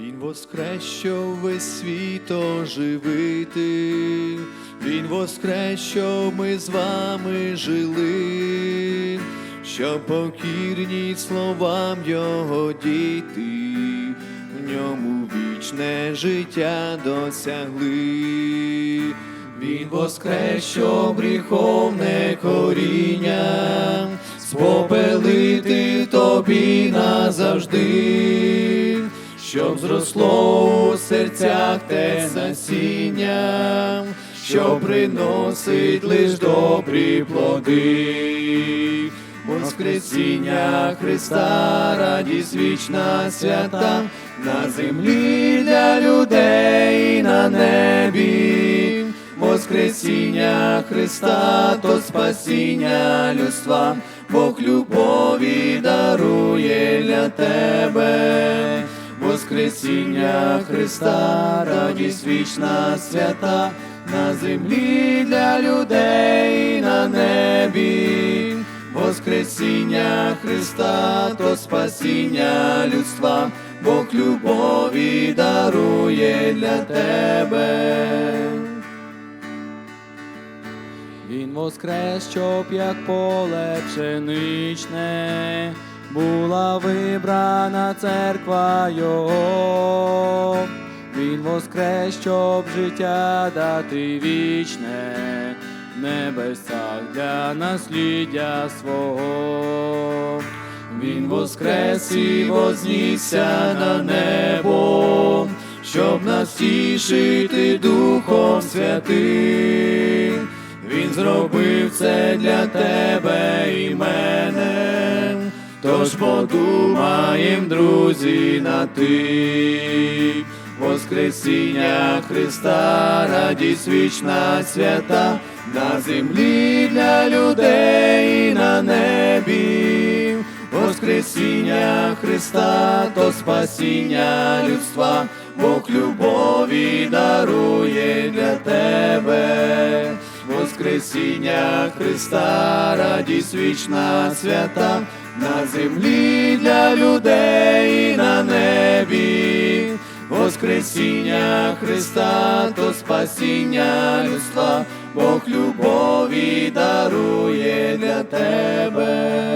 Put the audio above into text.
Він воскрес, щоб весь світ оживити, Він воскрес, щоб ми з вами жили, щоб покірні словам Його діти, в ньому вічне життя досягли. Він воскрес, щоб гріховне коріння спопелити тобі назавжди, щоб зросло у серцях те насіння, що приносить лиш добрі плоди. Воскресіння Христа, радість вічна свята, на землі для людей на небі. Воскресіння Христа, то спасіння людства, Бог любові дарує для тебе. Воскресіння Христа, радість вічна свята, на землі для людей і на небі. Воскресіння Христа, то спасіння людства, Бог любові дарує для тебе. Він воскрес, щоб як поле пшеничне, була вибрана церква Його. Він воскрес, щоб життя дати вічне, в небесах для насліддя свого. Він воскрес і вознісся на небо, щоб нас тішити Духом Святим. Він зробив це для тебе тож подумаєм, друзі, на ти. Воскресіння Христа, радість вічна свята, на землі для людей і на небі. Воскресіння Христа, то спасіння людства, Бог любові дарує для тебе. Воскресіння Христа, радість вічна свята, на землі для людей і на небі. Воскресіння Христа, то спасіння людства, Бог любові дарує для тебе.